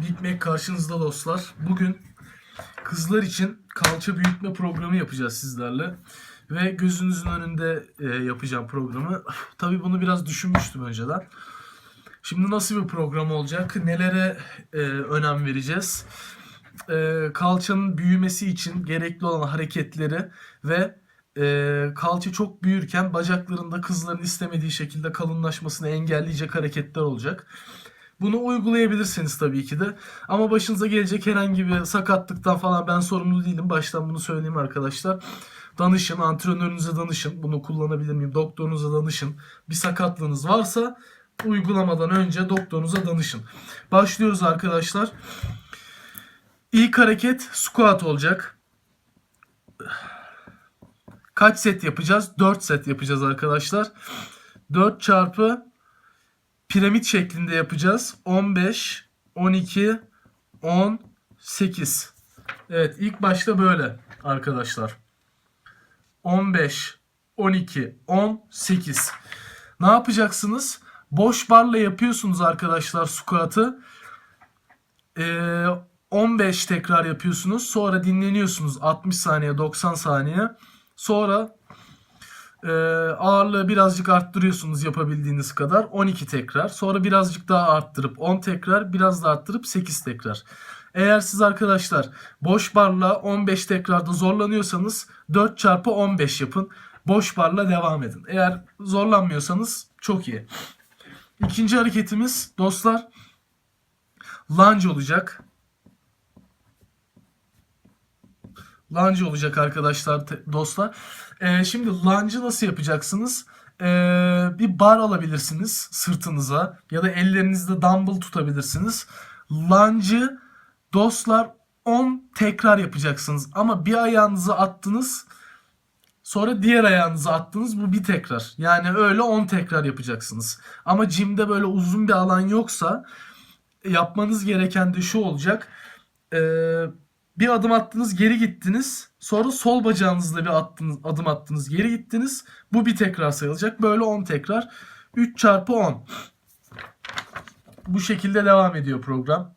Big Mac karşınızda dostlar. Bugün kızlar için kalça büyütme programı yapacağız sizlerle. Ve gözünüzün önünde e, yapacağım programı. Tabii bunu biraz düşünmüştüm önceden. Şimdi nasıl bir program olacak? Nelere e, önem vereceğiz? E, kalçanın büyümesi için gerekli olan hareketleri ve e, kalça çok büyürken bacaklarında kızların istemediği şekilde kalınlaşmasını engelleyecek hareketler olacak. Bunu uygulayabilirsiniz tabii ki de. Ama başınıza gelecek herhangi bir sakatlıktan falan ben sorumlu değilim. Baştan bunu söyleyeyim arkadaşlar. Danışın, antrenörünüze danışın. Bunu kullanabilir miyim? Doktorunuza danışın. Bir sakatlığınız varsa uygulamadan önce doktorunuza danışın. Başlıyoruz arkadaşlar. İlk hareket squat olacak. Kaç set yapacağız? 4 set yapacağız arkadaşlar. 4 çarpı piramit şeklinde yapacağız. 15, 12, 10, 8. Evet ilk başta böyle arkadaşlar. 15, 12, 10, 8. Ne yapacaksınız? Boş barla yapıyorsunuz arkadaşlar squat'ı. Ee, 15 tekrar yapıyorsunuz. Sonra dinleniyorsunuz 60 saniye 90 saniye. Sonra e, ağırlığı birazcık arttırıyorsunuz yapabildiğiniz kadar. 12 tekrar. Sonra birazcık daha arttırıp 10 tekrar. Biraz daha arttırıp 8 tekrar. Eğer siz arkadaşlar boş barla 15 tekrarda zorlanıyorsanız 4 çarpı 15 yapın. Boş barla devam edin. Eğer zorlanmıyorsanız çok iyi. İkinci hareketimiz dostlar lunge olacak. Lunge olacak arkadaşlar dostlar. Ee, şimdi lunge'ı nasıl yapacaksınız? Ee, bir bar alabilirsiniz sırtınıza ya da ellerinizde dumbbell tutabilirsiniz. Lunge'ı dostlar 10 tekrar yapacaksınız ama bir ayağınızı attınız sonra diğer ayağınızı attınız bu bir tekrar. Yani öyle 10 tekrar yapacaksınız. Ama jimde böyle uzun bir alan yoksa yapmanız gereken de şu olacak. Ee, bir adım attınız geri gittiniz. Sonra sol bacağınızla bir attınız, adım attınız geri gittiniz. Bu bir tekrar sayılacak. Böyle 10 tekrar. 3 çarpı 10. Bu şekilde devam ediyor program.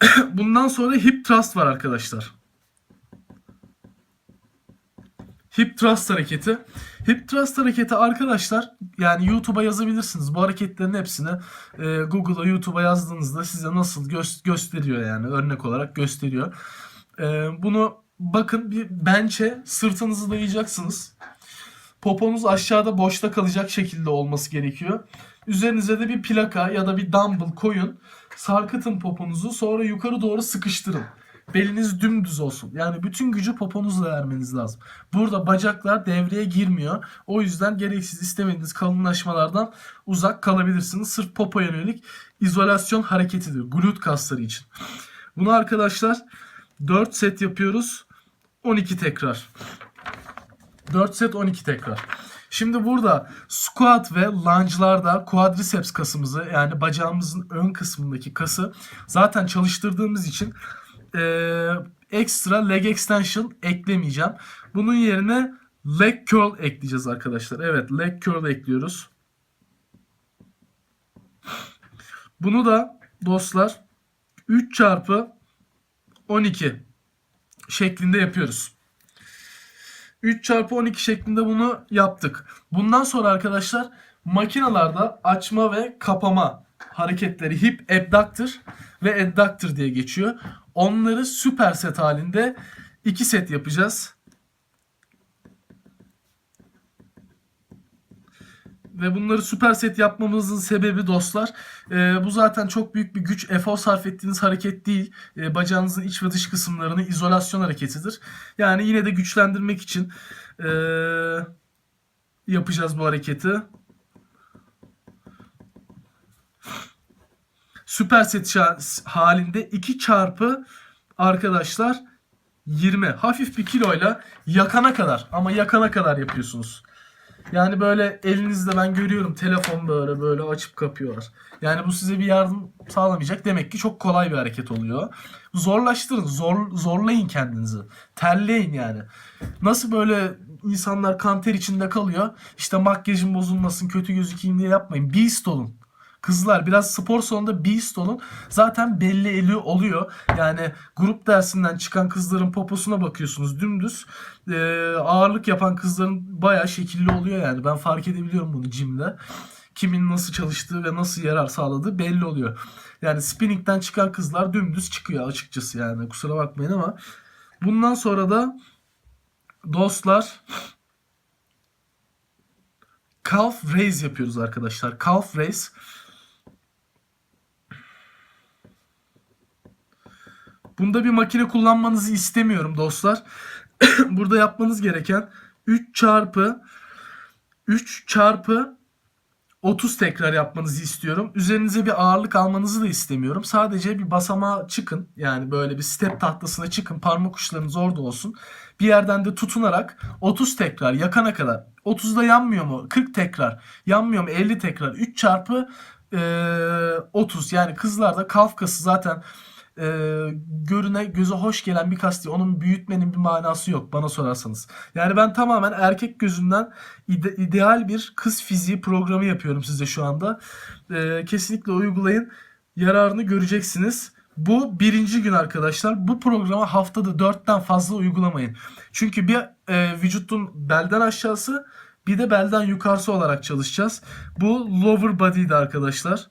Bundan sonra hip thrust var arkadaşlar. Hip thrust hareketi. Hip thrust hareketi arkadaşlar yani YouTube'a yazabilirsiniz. Bu hareketlerin hepsini e, Google'a YouTube'a yazdığınızda size nasıl gö- gösteriyor yani örnek olarak gösteriyor. E, bunu bakın bir bench'e sırtınızı dayayacaksınız. Poponuz aşağıda boşta kalacak şekilde olması gerekiyor. Üzerinize de bir plaka ya da bir dumbbell koyun. Sarkıtın poponuzu sonra yukarı doğru sıkıştırın. Beliniz dümdüz olsun. Yani bütün gücü poponuzla vermeniz lazım. Burada bacaklar devreye girmiyor. O yüzden gereksiz istemediğiniz kalınlaşmalardan uzak kalabilirsiniz. Sırf popo yönelik izolasyon hareketidir. Glute kasları için. Bunu arkadaşlar 4 set yapıyoruz. 12 tekrar. 4 set 12 tekrar. Şimdi burada squat ve lunge'larda quadriceps kasımızı yani bacağımızın ön kısmındaki kası zaten çalıştırdığımız için eee, ekstra leg extension eklemeyeceğim. Bunun yerine leg curl ekleyeceğiz arkadaşlar. Evet leg curl ekliyoruz. Bunu da dostlar 3 çarpı 12 şeklinde yapıyoruz. 3 çarpı 12 şeklinde bunu yaptık. Bundan sonra arkadaşlar makinalarda açma ve kapama hareketleri hip abductor ve adductor diye geçiyor. Onları süper set halinde 2 set yapacağız. Ve bunları süper set yapmamızın sebebi dostlar e, bu zaten çok büyük bir güç efor sarf ettiğiniz hareket değil. E, bacağınızın iç ve dış kısımlarını izolasyon hareketidir. Yani yine de güçlendirmek için e, yapacağız bu hareketi. Süper set şa- halinde 2 çarpı arkadaşlar 20 hafif bir kiloyla yakana kadar ama yakana kadar yapıyorsunuz. Yani böyle elinizde ben görüyorum telefon böyle böyle açıp kapıyorlar. Yani bu size bir yardım sağlamayacak. Demek ki çok kolay bir hareket oluyor. Zorlaştırın, zor, zorlayın kendinizi. Terleyin yani. Nasıl böyle insanlar kanter içinde kalıyor. İşte makyajım bozulmasın, kötü gözükeyim diye yapmayın. Beast olun. Kızlar biraz spor salonunda beast olun. Zaten belli eli oluyor. Yani grup dersinden çıkan kızların poposuna bakıyorsunuz dümdüz. Ee, ağırlık yapan kızların bayağı şekilli oluyor yani. Ben fark edebiliyorum bunu jimde. Kimin nasıl çalıştığı ve nasıl yarar sağladığı belli oluyor. Yani spinning'den çıkan kızlar dümdüz çıkıyor açıkçası yani. Kusura bakmayın ama bundan sonra da dostlar calf raise yapıyoruz arkadaşlar. Calf raise. Bunda bir makine kullanmanızı istemiyorum dostlar. Burada yapmanız gereken 3 çarpı 3 çarpı 30 tekrar yapmanızı istiyorum. Üzerinize bir ağırlık almanızı da istemiyorum. Sadece bir basamağa çıkın. Yani böyle bir step tahtasına çıkın. Parmak uçlarınız orada olsun. Bir yerden de tutunarak 30 tekrar yakana kadar. 30'da yanmıyor mu? 40 tekrar. Yanmıyor mu? 50 tekrar. 3 çarpı eee, 30. Yani kızlarda kalf kası zaten e, görüne göze hoş gelen bir kas değil. Onun büyütmenin bir manası yok bana sorarsanız. Yani ben tamamen erkek gözünden ide- ideal bir kız fiziği programı yapıyorum size şu anda. E, kesinlikle uygulayın. Yararını göreceksiniz. Bu birinci gün arkadaşlar. Bu programı haftada dörtten fazla uygulamayın. Çünkü bir e, vücutun belden aşağısı bir de belden yukarısı olarak çalışacağız. Bu lower body'di arkadaşlar.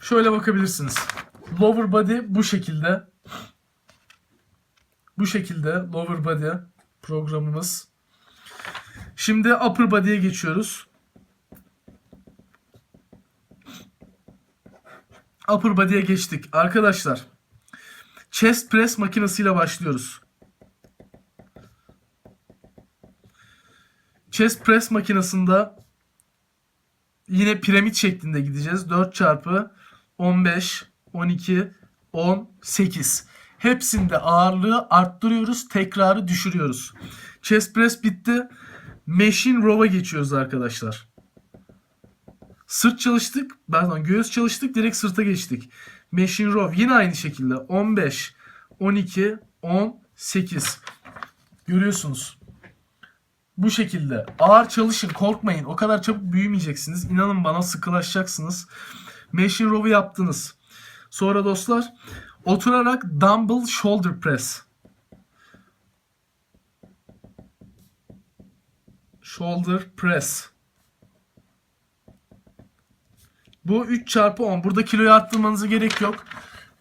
Şöyle bakabilirsiniz. Lower body bu şekilde. Bu şekilde lower body programımız. Şimdi upper body'ye geçiyoruz. Upper body'ye geçtik. Arkadaşlar chest press makinesiyle başlıyoruz. Chest press makinesinde yine piramit şeklinde gideceğiz. 4 çarpı 15, 12, 18. Hepsinde ağırlığı arttırıyoruz. Tekrarı düşürüyoruz. Chest press bitti. Machine row'a geçiyoruz arkadaşlar. Sırt çalıştık. Pardon göğüs çalıştık. Direkt sırta geçtik. Machine row yine aynı şekilde. 15, 12, 18. Görüyorsunuz. Bu şekilde. Ağır çalışın. Korkmayın. O kadar çabuk büyümeyeceksiniz. İnanın bana sıkılaşacaksınız. Machine row'u yaptınız. Sonra dostlar oturarak dumbbell shoulder press. Shoulder press. Bu 3 çarpı 10. Burada kiloyu arttırmanıza gerek yok.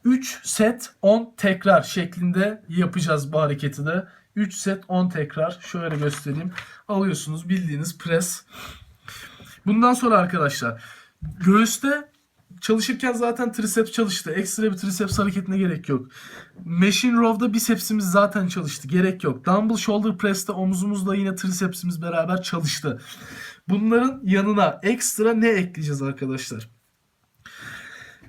3 set 10 tekrar şeklinde yapacağız bu hareketi de. 3 set 10 tekrar. Şöyle göstereyim. Alıyorsunuz bildiğiniz pres. Bundan sonra arkadaşlar göğüste çalışırken zaten triceps çalıştı. Ekstra bir triceps hareketine gerek yok. Machine row'da bicepsimiz zaten çalıştı. Gerek yok. Dumbbell shoulder press'te omuzumuzla yine tricepsimiz beraber çalıştı. Bunların yanına ekstra ne ekleyeceğiz arkadaşlar?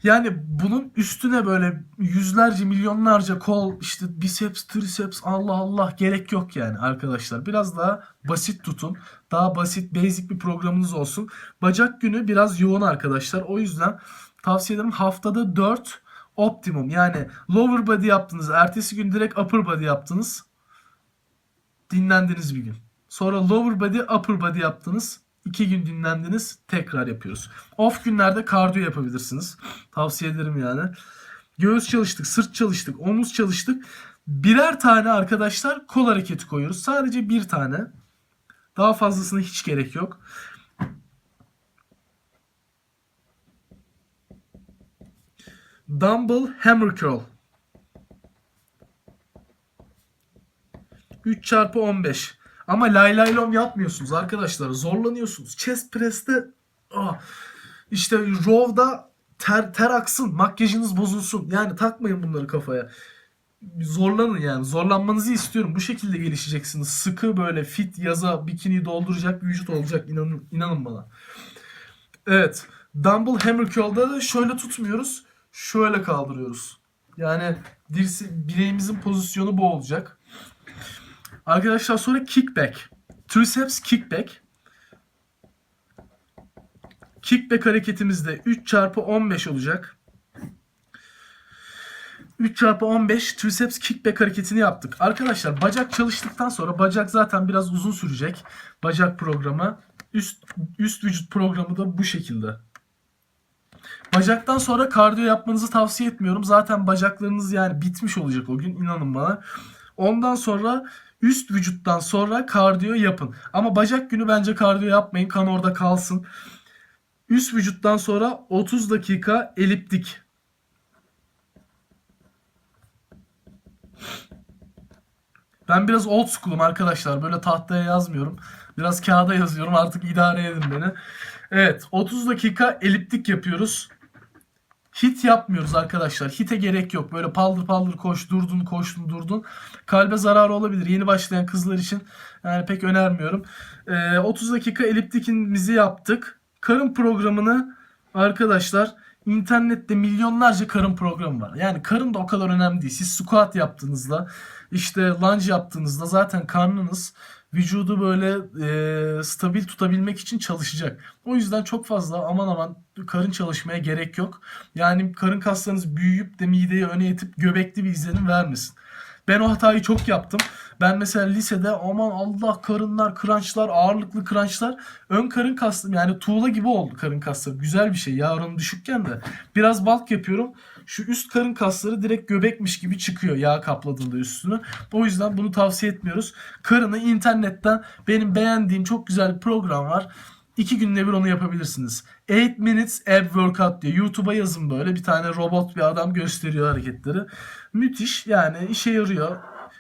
Yani bunun üstüne böyle yüzlerce milyonlarca kol işte biceps triceps Allah Allah gerek yok yani arkadaşlar. Biraz daha basit tutun. Daha basit basic bir programınız olsun. Bacak günü biraz yoğun arkadaşlar. O yüzden tavsiye ederim haftada 4 optimum. Yani lower body yaptınız. Ertesi gün direkt upper body yaptınız. Dinlendiniz bir gün. Sonra lower body upper body yaptınız. İki gün dinlendiniz. Tekrar yapıyoruz. Off günlerde kardiyo yapabilirsiniz. Tavsiye ederim yani. Göğüs çalıştık, sırt çalıştık, omuz çalıştık. Birer tane arkadaşlar kol hareketi koyuyoruz. Sadece bir tane. Daha fazlasına hiç gerek yok. Dumbbell hammer curl. 3 çarpı 15. Ama lay lay lom yapmıyorsunuz arkadaşlar. Zorlanıyorsunuz. Chest press'te ah, işte row'da ter, ter aksın. Makyajınız bozulsun. Yani takmayın bunları kafaya. Zorlanın yani. Zorlanmanızı istiyorum. Bu şekilde gelişeceksiniz. Sıkı böyle fit yaza bikini dolduracak vücut olacak. İnanın, inanın bana. Evet. Dumbbell hammer curl'da da şöyle tutmuyoruz. Şöyle kaldırıyoruz. Yani dirse, bileğimizin pozisyonu bu olacak. Arkadaşlar sonra kickback. Triceps kickback. Kickback hareketimizde 3 çarpı 15 olacak. 3 çarpı 15 triceps kickback hareketini yaptık. Arkadaşlar bacak çalıştıktan sonra bacak zaten biraz uzun sürecek. Bacak programı. Üst, üst vücut programı da bu şekilde. Bacaktan sonra kardiyo yapmanızı tavsiye etmiyorum. Zaten bacaklarınız yani bitmiş olacak o gün inanın bana. Ondan sonra üst vücuttan sonra kardiyo yapın. Ama bacak günü bence kardiyo yapmayın. Kan orada kalsın. Üst vücuttan sonra 30 dakika eliptik. Ben biraz old school'um arkadaşlar. Böyle tahtaya yazmıyorum. Biraz kağıda yazıyorum. Artık idare edin beni. Evet 30 dakika eliptik yapıyoruz. Hit yapmıyoruz arkadaşlar. Hite gerek yok. Böyle paldır paldır koş, durdun, koştun, durdun. Kalbe zararı olabilir. Yeni başlayan kızlar için yani pek önermiyorum. Ee, 30 dakika eliptikimizi yaptık. Karın programını arkadaşlar internette milyonlarca karın programı var. Yani karın da o kadar önemli değil. Siz squat yaptığınızda işte lunge yaptığınızda zaten karnınız vücudu böyle e, stabil tutabilmek için çalışacak. O yüzden çok fazla aman aman karın çalışmaya gerek yok. Yani karın kaslarınız büyüyüp de mideyi öne itip göbekli bir izlenim vermesin. Ben o hatayı çok yaptım. Ben mesela lisede aman Allah karınlar, kırançlar, ağırlıklı kırançlar ön karın kastım yani tuğla gibi oldu karın kasları. Güzel bir şey oranı düşükken de. Biraz bulk yapıyorum. Şu üst karın kasları direkt göbekmiş gibi çıkıyor yağ kapladığında üstünü. O yüzden bunu tavsiye etmiyoruz. Karını internetten benim beğendiğim çok güzel bir program var. İki günde bir onu yapabilirsiniz. 8 minutes ab workout diye YouTube'a yazın böyle. Bir tane robot bir adam gösteriyor hareketleri. Müthiş yani işe yarıyor.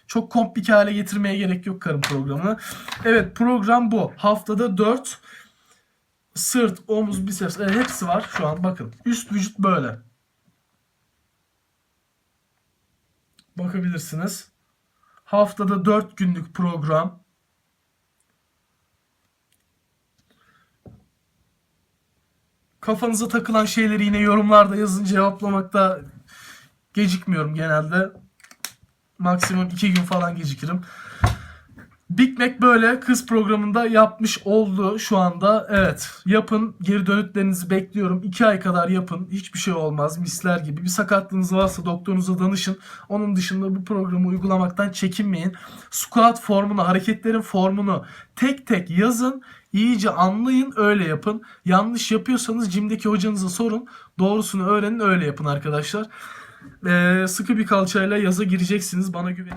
Çok komplike hale getirmeye gerek yok karın programını. Evet program bu. Haftada 4 sırt, omuz, biceps evet, hepsi var şu an bakın. Üst vücut böyle. Bakabilirsiniz. Haftada 4 günlük program. Kafanıza takılan şeyleri yine yorumlarda yazın cevaplamakta gecikmiyorum genelde. Maksimum 2 gün falan gecikirim. Big Mac böyle kız programında yapmış oldu şu anda. Evet yapın geri dönütlerinizi bekliyorum. 2 ay kadar yapın. Hiçbir şey olmaz misler gibi. Bir sakatlığınız varsa doktorunuza danışın. Onun dışında bu programı uygulamaktan çekinmeyin. Squat formunu, hareketlerin formunu tek tek yazın. İyice anlayın öyle yapın. Yanlış yapıyorsanız cimdeki hocanıza sorun. Doğrusunu öğrenin öyle yapın arkadaşlar. Ee, sıkı bir kalçayla yaza gireceksiniz bana güvenin.